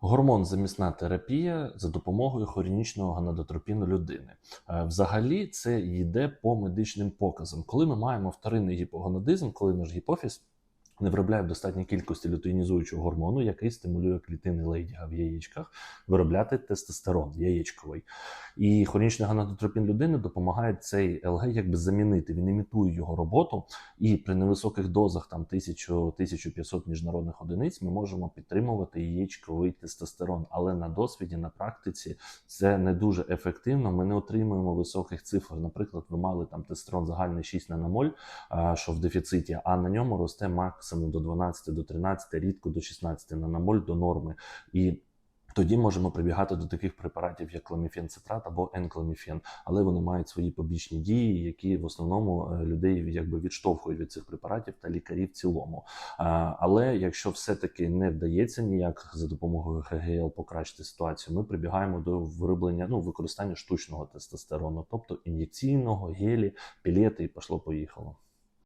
Гормон замісна терапія за допомогою хорінічного гонадотропіну людини. Е, Взагалі, це йде по медичним показам. Коли ми маємо вторинний гіпогонадизм, коли наш гіпофіз не виробляє в достатній кількості лютеїнізуючого гормону, який стимулює клітини лейдіга в яєчках, виробляти тестостерон яєчковий. І хронічний гонадотропін людини допомагає цей ЛГ якби замінити. Він імітує його роботу, і при невисоких дозах, там 1000-1500 міжнародних одиниць, ми можемо підтримувати яєчковий тестостерон. Але на досвіді, на практиці це не дуже ефективно. Ми не отримуємо високих цифр. Наприклад, ви мали там тестостерон загальний 6 наномоль, що в дефіциті, а на ньому росте максимум до 12, до 13, рідко до 16 наномоль до норми. І тоді можемо прибігати до таких препаратів, як кламіфен-цитрат або енкламіфен, але вони мають свої побічні дії, які в основному е, людей якби відштовхують від цих препаратів та лікарів в цілому. Але якщо все-таки не вдається ніяк за допомогою ГГЛ покращити ситуацію, ми прибігаємо до вироблення ну використання штучного тестостерону, тобто ін'єкційного, гелі, пілети, і пішло поїхало.